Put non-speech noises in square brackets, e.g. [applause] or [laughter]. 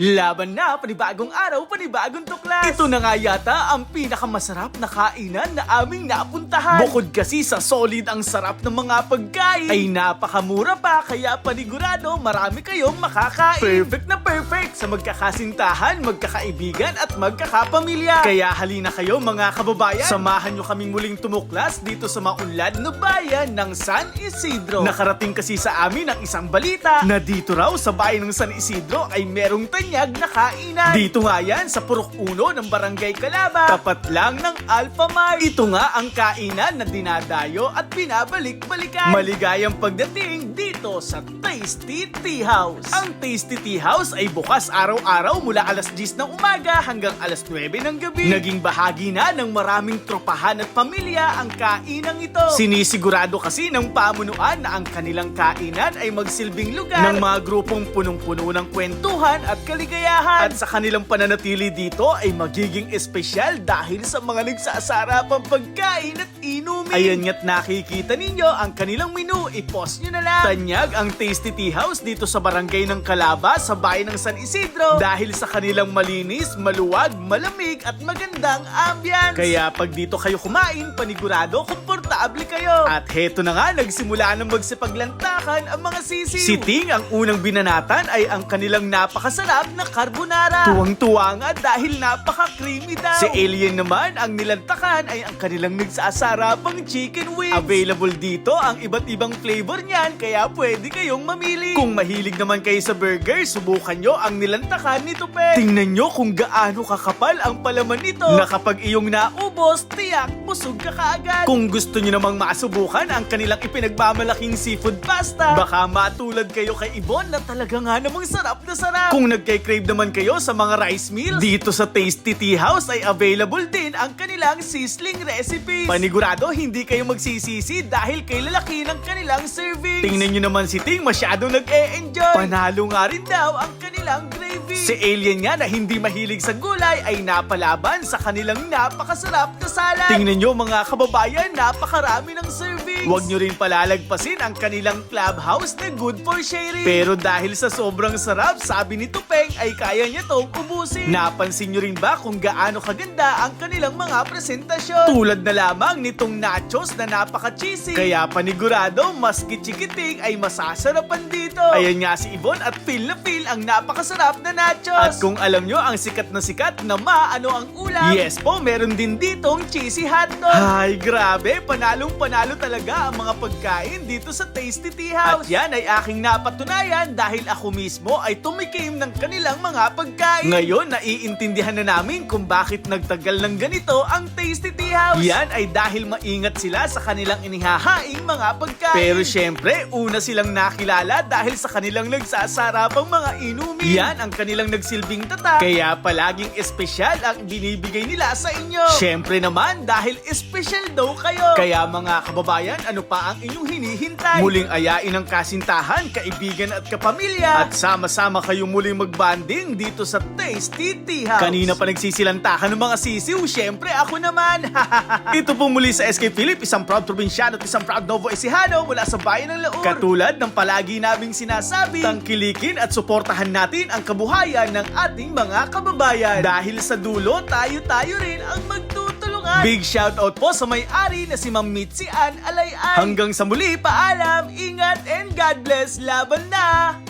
Laban na, panibagong araw, panibagong tuklas. Ito na nga yata ang pinakamasarap na kainan na aming napuntahan. Bukod kasi sa solid ang sarap ng mga pagkain, ay napakamura pa kaya panigurado marami kayong makakain. Perfect na perfect sa magkakasintahan, magkakaibigan at magkakapamilya. Kaya halina kayo mga kababayan, samahan nyo kaming muling tumuklas dito sa maunlad na bayan ng San Isidro. Nakarating kasi sa amin ang isang balita na dito raw sa bayan ng San Isidro ay merong tanyag na kainan. Dito nga yan sa Purok Uno ng Barangay Calaba. Tapat lang ng Alpha Mart. Ito nga ang kainan na dinadayo at binabalik-balikan. Maligayang pagdating dito sa Tasty Tea House. Ang Tasty Tea House ay bukas araw-araw mula alas 10 ng umaga hanggang alas 9 ng gabi. Naging bahagi na ng maraming tropahan at pamilya ang kainang ito. Sinisigurado kasi ng pamunuan na ang kanilang kainan ay magsilbing lugar ng mga grupong punong-puno ng kwentuhan at kaligayahan. At sa kanilang pananatili dito ay magiging espesyal dahil sa mga nagsasarapang pagkain at inumin. Ayan nga't nakikita ninyo ang kanilang menu. I-post nyo na lang. Tanyag ang Tasty Tea House dito sa barangay ng Calaba sa bayan ng San Isidro dahil sa kanilang malinis, maluwag, malamig at magandang ambience. Kaya pag dito kayo kumain, panigurado, komportable kayo. At heto na nga, nagsimula na magsipaglantakan ang mga sisiw. Si Ting ang unang binanatan ay ang kanilang napakasarap na carbonara. Tuwang-tuwa nga dahil napaka-creamy daw. Si Alien naman, ang nilantakan ay ang kanilang nagsasarapang chicken wings. Available dito ang iba't ibang flavor niyan kaya pwede kayong mamili. Kung mahilig naman kayo sa burger, subukan nyo ang nilantakan ni Tupe. Tingnan nyo kung gaano kakapal ang palaman nito na kapag iyong naubos, tiyak, busog ka kaagad. Kung gusto nyo namang masubukan ang kanilang ipinagmamalaking seafood pasta, baka matulad kayo kay Ibon na talaga nga namang sarap na sarap. Kung nagkay-crave naman kayo sa mga rice meals, dito sa Tasty Tea House ay available din ang kanilang sizzling recipes. Panigurado, hindi kayo magsisisi dahil kay lalaki ng kanilang serving. Tingnan nyo naman si Ting, masyadong nag-e-enjoy. Panalo nga rin daw ang kanilang gravy. Si Alien nga na hindi mahilig sa gulay ay napalaban sa kanilang napakasarap na salad. Tingnan nyo mga kababayan, napakarami ng servings. Huwag nyo rin palalagpasin ang kanilang clubhouse na good for sharing. Pero dahil sa sobrang sarap, sabi ni Tupeng ay kaya niya tong ubusin. Napansin nyo rin ba kung gaano kaganda ang kanilang mga presentasyon? Tulad na lamang nitong nachos na napaka-cheesy. Kaya panigurado, maski chikiting ay masasarapan dito. Ayan nga si Yvonne at feel na feel ang napakasarap na nachos. At kung alam nyo ang sikat na sikat na maano ang ulam, yes po, meron din ditong cheesy hotdog. Ay, grabe, panalong panalo talaga ang mga pagkain dito sa Tasty Tea House. At yan ay aking napatunayan dahil ako mismo ay tumikim ng kanilang mga pagkain. Ngayon, naiintindihan na namin kung bakit nagtagal ng ganito ang Tasty Tea House. Yan ay dahil maingat sila sa kanilang inihahaing mga pagkain. Pero syempre, una silang nakilala dahil sa kanilang nagsasarapang mga inumin. Yan ang kanilang nagsilbing tata. Kaya palaging espesyal ang binibigay nila sa inyo. Syempre naman, dahil espesyal daw kayo. Kaya mga kababayan, ano pa ang inyong hinihintay? Muling ayain ang kasintahan, kaibigan at kapamilya. At sama-sama kayo muling magbanding dito sa Tasty Tea House. Kanina pa nagsisilantakan ng mga sisiw, syempre ako naman. [laughs] Ito po muli sa SK Philip, isang proud probinsyano at isang proud Novo Ecijano mula sa bayan ng Laur. Katulad ng palagi naming sinasabi, tangkilikin at suportahan natin ang kabuhayan ng ating mga kababayan. Dahil sa dulo, tayo-tayo rin ang magtutulungan. Big shoutout po sa may-ari na si Ma'am Mitzi Ann Alayan. Hanggang sa muli, paalam, ingat and God bless, laban na!